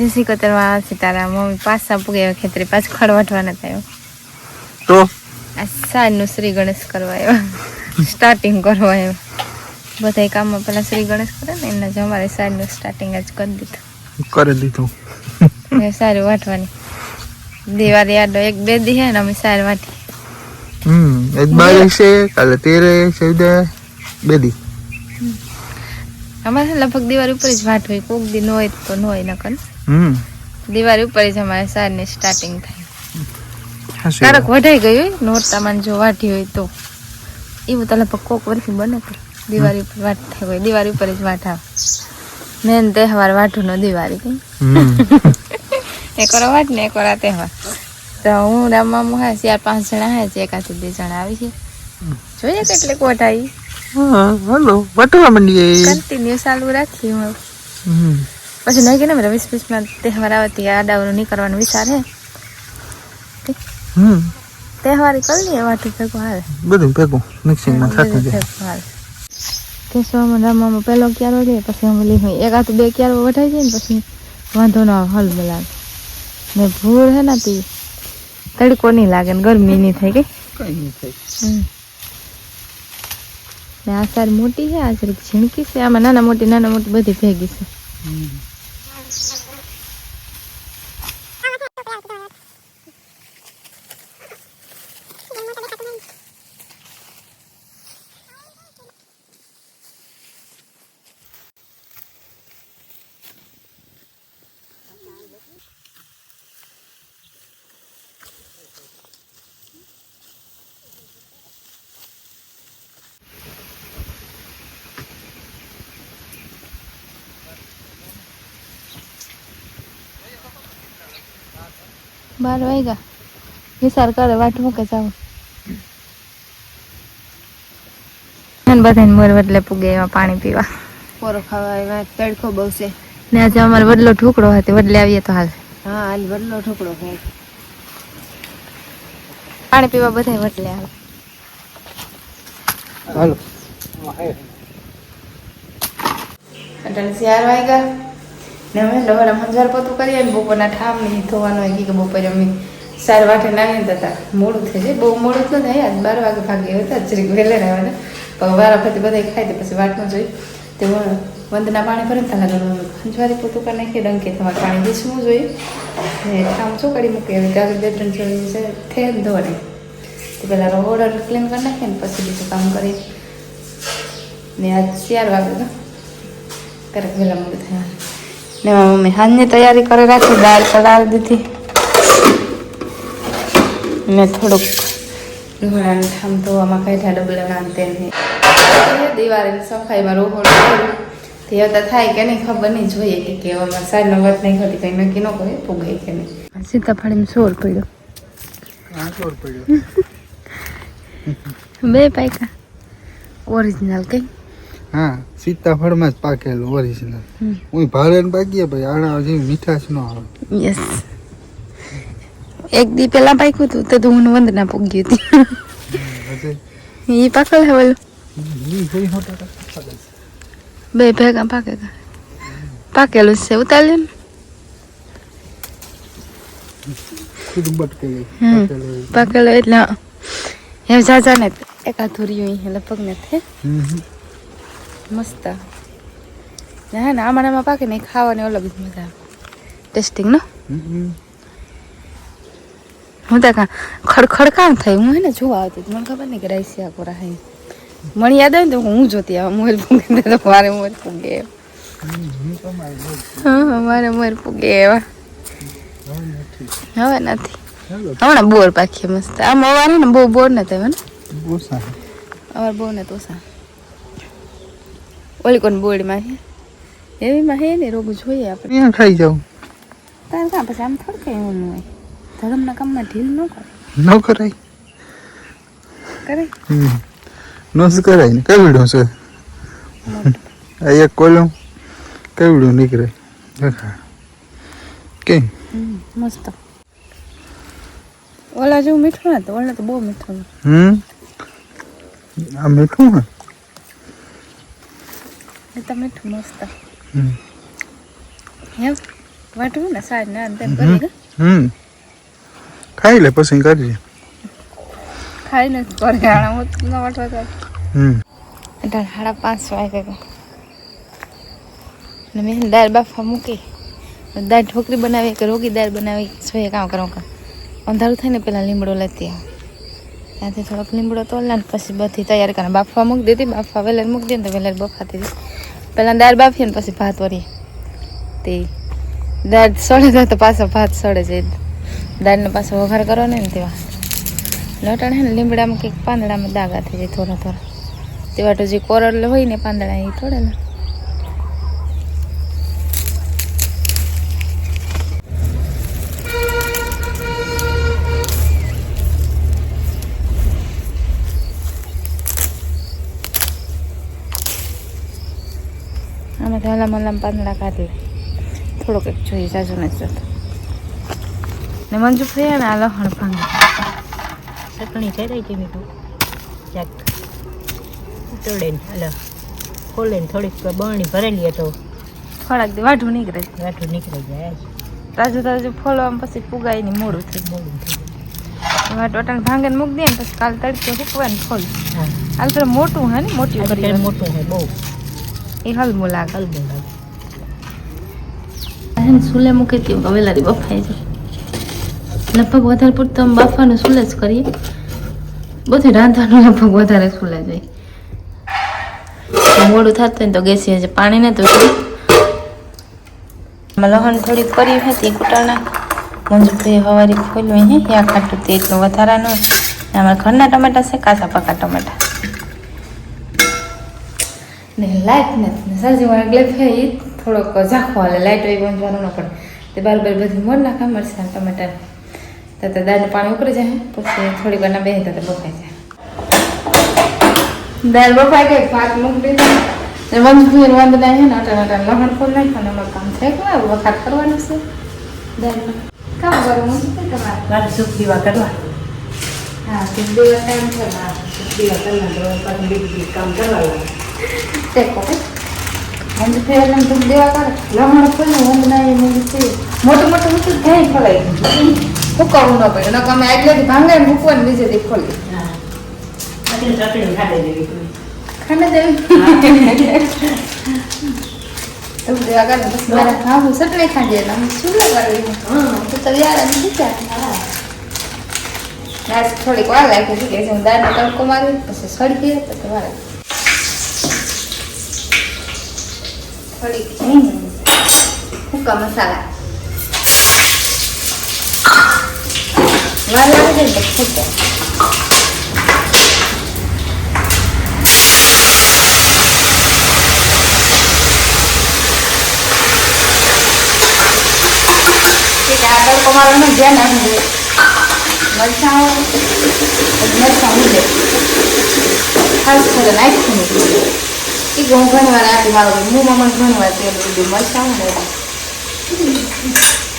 જય કતરમાં તારા મમ્મી પાછા પૂગે ખેતરે પાછું ખડવાટવાના થયો તો? સાંજનું શ્રી ગણેશ કરવા આવ્યો. સ્ટાર્ટિંગ કરવા આવ્યો. બધા કામમાં પેલા શ્રી ગણેશ કરે ને એમના જ અમારે સાંજનું સ્ટાર્ટિંગ જ કરી દીધું. કરી દીધું. સારી વાટવાની. દિવાળી આડો એક બે દી હે ને અમે સારી વાટી હમ એક બાર છે કાલે તેરે ચૌદે બે દી. અમારે લગભગ દિવાળી ઉપર જ વાટ હોય કોક દી ન હોય તો ન હોય નકર. હમ. દિવાળી ઉપર જ અમારે સાંજની સ્ટાર્ટિંગ થાય. કારક વઢાઈ ગયું હોય નોરતામાં જો વાટી હોય તો. એવું તો લગભગ કોક વર્ષથી બને તો દિવાળી ઉપર વાટ થઈ હોય દિવાળી ઉપર જ વાટ આવે. મેન તહેવાર વાટુનો દિવાળી કઈ. એક વાટ ને એક વાર તહેવાર. તો હું રામા મુહા ચાર પાંચ જણા હે છે એકાથી બે જણા આવી છે. જોઈએ કેટલી કોઠાઈ હા હલો વટવા મંડીએ. કન્ટિન્યુ ચાલુ રાખી હું પછી નહીં કે ને વીસ વીસમાં તહેવાર આવે તે આડાવરું નહીં કરવાનો વિચાર હે. હમ. તહેવારી કરી લઈએ વાટું ભેગું હાલે બધું ભેગું મિક્સિંગમાં થતું જાય. કેશવામાં રમવામાં પહેલો ક્યારો લે પછી અમે લઈ હોય એક હાથ બે ક્યારો વઢાઈ જાય ને પછી વાંધો ના હલ બોલાવે ને ભૂર હે ને તી તડકો નહીં લાગે ને ગરમી નહીં થાય કે? કઈ નહીં ને આ સારી મોટી છે આ ઝીણકી છે આમાં નાના મોટી નાના મોટી બધી ભેગી છે. બાર વાગ્યા. વિચાર કરે વાટ મૂકે જાવ બધાને મોર બદલે પૂગે એમાં પાણી પીવા. પોરો ખાવા એમાં તડકો બહુ છે. ને આજે અમારે વડલો ઠોકડો હતો વડલે આવીએ તો હાલ. હા હાલ બદલો ઠોકડો ખાય. પાણી પીવા બધા વડલે હાલ હાલો. અટલ ચાર વાગ્યા. ને અમે લવાડા મંજાર પોતું કરીએ ને બપોરના ઠામ નહીં ધોવાનું હોય કે બપોરે અમે સાર વાટે નાખી હતા મોડું થઈ જાય. બહુ મોડું તો ન થાય. આજ બાર વાગે ભાગે હતા. જરીક વહેલે રહેવાના. પણ વારા ફરતી બધા ખાય તો પછી વાટનું જોઈ. તે વંદના પાણી ભરે તાલા ગરમ ખંજવારી પોતું કરી નાખીએ. ડંકે તમારે પાણી બેસવું જોઈએ. ને ઠામ શું કરી મૂકીએ હવે કાગળ બે ત્રણ જોઈએ થેર ધોવાને તે પહેલાં રોડ ક્લીન કરી નાખીએ ને પછી બીજું કામ કરી ને આજ ચાર વાગે તો ક્યારેક વહેલા મોડું થયા. ને મારી મમ્મી સાંજની તૈયારી કરી રાખી દાળ ચડાવી દીધી. ને થોડુંક ડોળાને ઠામ ધોવામાં કાઢ્યા ડબલાના ને તેને દિવાળીની સફાઈમાં રોહોડ તે હતા થાય કે નહીં ખબર નહીં જોઈએ કે કેવામાં સાંજનો વાત નહીં ઘટી કંઈ નક્કી ન કરે ફૂગાય કે નહીં. સીતાફળીમાં સોર પડ્યો. પડ્યો. બે પાયકા. ઓરિજિનલ કઈ? હા સીતાફળમાં જ પાકેલું ઓરિજિનલ હું ભારે પાકીએ ભાઈ આણા જેવી મીઠાશ ન આવે યસ એક દી પેલા પાક્યું હતું તો તો હું વંદના પૂગી હતી એ પાકલ હે બોલું. બે ભેગા પાકે પાકેલું છે ઉતારી ને. પાકેલું. એટલે એમ જાજા ને એક આથુરિયું અહીં લગભગ નથી. મસ્ત. ને હે ને આમાં પાકે ને ખાવાની અલગ જ મજા આવે. ટેસ્ટિંગ નો. હું તો ખડખડ કામ થાય હું હે ને જોવા આવતી. મને ખબર નહીં કે રાઈસિયા કોરા હે. મને યાદ આવે ને તો હું જોતી આવે મોર પૂગે તો મારે મોર પૂગે હા મારે મોર પૂગે એવા. હવે નથી. હમણાં બોર પાકીએ મસ્ત. આમ અવારે ને બહુ બોર નથી આવે ને. સારું. અવાર બહુ ને તોસા. ઓલી કોણ બોર્ડમાં છે એવીમાં હે ને રોગ જોઈએ આપણે અહીંયા ખાઈ જાઉં તાર કાં પછી આમ થોડું કઈ એવું હોય ધર્મના કામમાં ઢીલ ન કરે ન કરાય કરે હમ. ન જ કરાય ને કેવડું છે આ એક કોલમ કેવડું નીકળે દેખાય. કેમ હમ, મસ્ત ઓલા જેવું મીઠું નથી ઓલા તો બહુ મીઠું હમ આ મીઠું હે એ તો મીઠું મસ્ત. એમ વાટવું ને સાજ ના તેમ કરી ને હમ. ખાઈ લે પછી કરજે ખાઈને જ કરે આણા હું ન વાટવા તો હમ. એટલે સાડા પાંચ વાગે અને મેં દાળ બાફા મૂકી. દાળ ઢોકળી બનાવી કે રોગી દાળ બનાવી. જોઈએ કામ કરો કામ અંધારું થાય ને પહેલાં લીમડો લેતી આવું. ત્યાંથી થોડોક લીમડો તોડલા ને પછી બધી તૈયાર કરીને બાફવા મૂકી દીધી બાફવા વેલર મૂકી દે ને તો વેલર બફાતી હતી પહેલાં દાળ બાફીએ ને પછી ભાત વરીએ તે દાળ સળે જાય તો પાછો ભાત સળે જાય દાળનો પાછો વઘાર કરો ને તેવા. લટણ હે ને લીમડામાં કંઈક પાંદડામાં દાગા થઈ જાય થોડા થોડા. તેવા તો જે કોરલ હોય ને પાંદડા એ તોડેલા આમાં હલામ હલામ પાંદડા કાઢી. લે થોડોક એક જોઈએ જાજુ નથી જતો ને મંજુ થયા ને આ લહણ ભાંગે. ચટણી થઈ રહી છે મીઠું ચાક તોડે ને હલો. ખોલે ને થોડીક બરણી ભરેલી હતો થોડાક દે વાઢું નીકળે. વાઢું નીકળી જાય. તાજું તાજું ફોલવામાં પછી પુગાય ને મોડું થઈ મોડું થઈ એમાં ટોટલ ભાંગન મૂકી દે ને પછી કાલ તડકે હૂકવાનું ને ફોલ હાલ થોડું મોટું હે ને મોટી મોટું છે બહુ. એ હલમું લાગે હલબું લાગે સુલે મૂકી હતી કે વેલાથી બફાઈ જાય લગભગ વધારે પૂરતો આમ બાફવાનું સુલે જ કરીએ બધું રાંધવાનું લગભગ વધારે સુલે જાય મોડું થતું હોય તો ગેસી હશે પાણી ને તો લહણ થોડી કરી હતી કુટાણા મંજુ તો હવારી ખોલ્યું હે યા ખાટું તે એટલું વધારાનું અમારા ઘરના ટમેટા છે કાચા પાકા ટમાટા ને લાઈટ નથી. સરજી વાળા ગ્લેપ છે એ થોડોક ઝાંખો હાલે. લાઈટ હોય બંધવાનું ન પડે. તે બાર બાર બધી મોડ નાખા મરસા ટમેટા. તો તો દાળનું પાણી ઉકળી જાય પછી થોડી વાર ના બે તો બફાઈ જાય. દાળ બફાઈ ગઈ ભાત મૂકી દે ને વંજભીર વાંધ ના હે ને અટન અટન લહણ ફૂલ નાખ્યો ને અમારું કામ છે કે વખાત કરવાનું છે. દાળમાં કામ કરવું છે તમારે મારે સુખ દીવા કરવા. હા સુખ દીવા ટાઈમ છે હા સુખ દીવા કરવા કામ કરવા તે કોકે મંદ ફેરને તું દેવા કર લમણ ફૂલ ઊંઘ ના એ મૂકી છે મોટું મોટું મૂકી થાય ફલાઈ ફૂકવું ન પડે. નકર અમે આગલેથી ભાંગે ને મૂકવાનું બીજેથી ખોલી. ખાને દેવી તું દેવા કરે બસ મારા ખાવું સટલે ખાજે એટલે શું કરવી તો તો યાર અમે દીધા દાળ થોડીક વાર લાગી હતી કે તડકો મારી પછી સળગી તો વાર. થોડીક હિંગ સૂકા મસાલા. વાર લાગે તો ફૂટે. આગળ મારવાનું ધ્યાન રાખવું મરચાં મરચાં ઉડે ખાસ કરે નાખ્યું નથી એ હું. ઘણી વાર આપી મારું હું મમ્મી ઘણી વાર તેલ દીધું મરચાં ને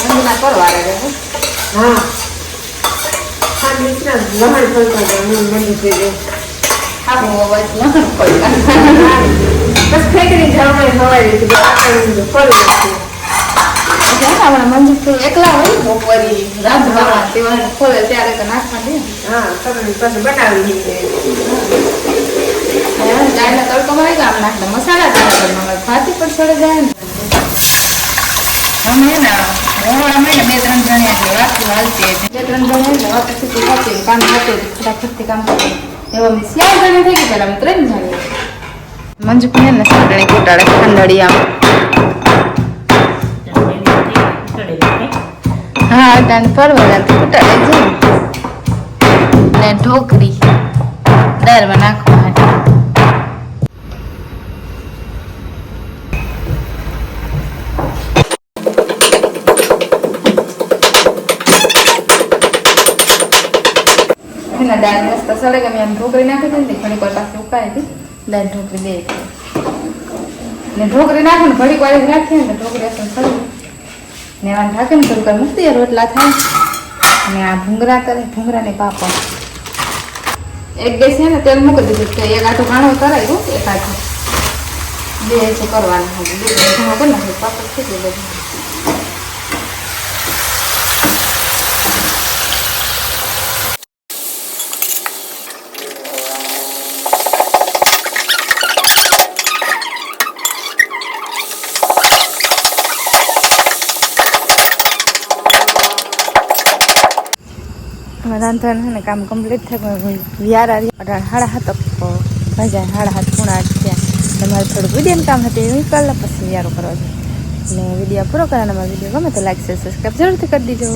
મંદિરના કરવા લાગે હા લહણ પડતા એકલા હોય બપોરી રાંધવાના તેવા ખોલે ત્યારે તો નાખવા દે. હા તમે પાછું બનાવી ગયો આમ નાખે મસાલા ભાતી પણ છોડે જાય ને. અમે ને રોવાળા મહિને બે ત્રણ જણી એટલે વાતું હાલતી હતી. બે ત્રણ જણી એટલે વાત સુધી ખાતી કામ થતું ફટાફટથી કામ કરતી એવા અમે ચાર જણી થઈ ગઈ પેલા અમે ત્રણ જણી મંજુ પણ ને સાંડણી કુટાડે ખાંડળી આમ હા દાન પરવડા કુટાડે છે. ને ઢોકરી દાળમાં નાખવા એના દાળ મસ્ત સળે ગમે એમ ઢોકરી નાખી દે ને ઘણી વાર પાછી ઉકાળી હતી દાળ ઢોકરી દે ને ઢોકરી નાખે ને ઘડીક વાર રાખીએ ને ઢોકરી અસર સળે ને એમાં ઢાંકે ને થોડુંક વાર મૂકી રોટલા થાય અને આ ભૂંગરા કરે ભૂંગરાને પાપડ એક ગેસ છે ને તેલ મૂકી દીધું તો એક આટું ઘાણો કરાયું એક આટું બે છે કરવાનું હતું બે ઘણો કરી નાખ્યું પાપડ થઈ ગયું બધું હવે રાંધવાનું ને કામ કમ્પ્લીટ થાય વ્યારા રહ્યા હાડા હાથ ભજા હાડા હાથ પૂણા આઠ થયા. તમારે થોડુંક વીડિયો કામ હતું, એ કલાક પછી વ્યારો કરવા છે ને વીડિયો પૂરો કરવાના વીડિયો ગમે તો શેર સબસ્ક્રાઈબ જરૂરથી કરી દીજો.